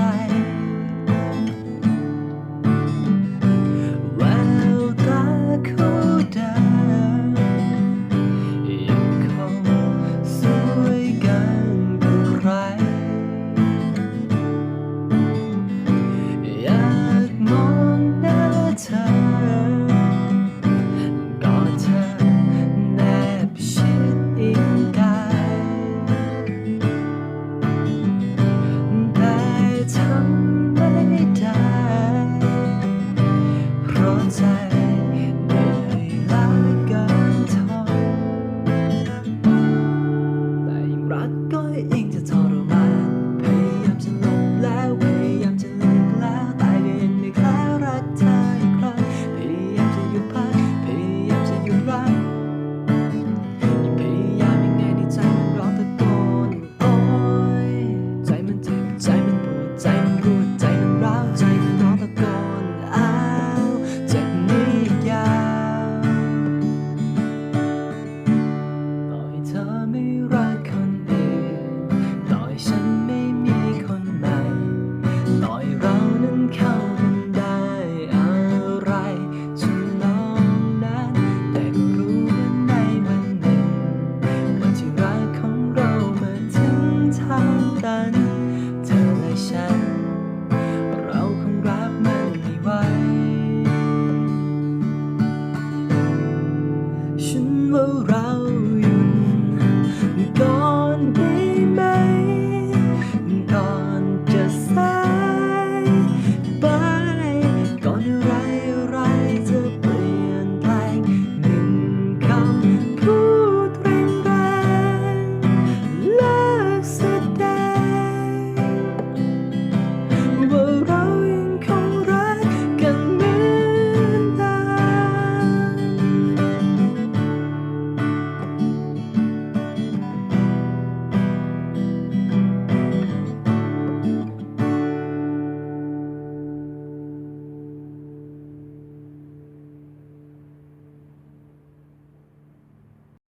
side. ใจเหลาเกินทนแต่ยิ่งรักก็ยิ่งจะทน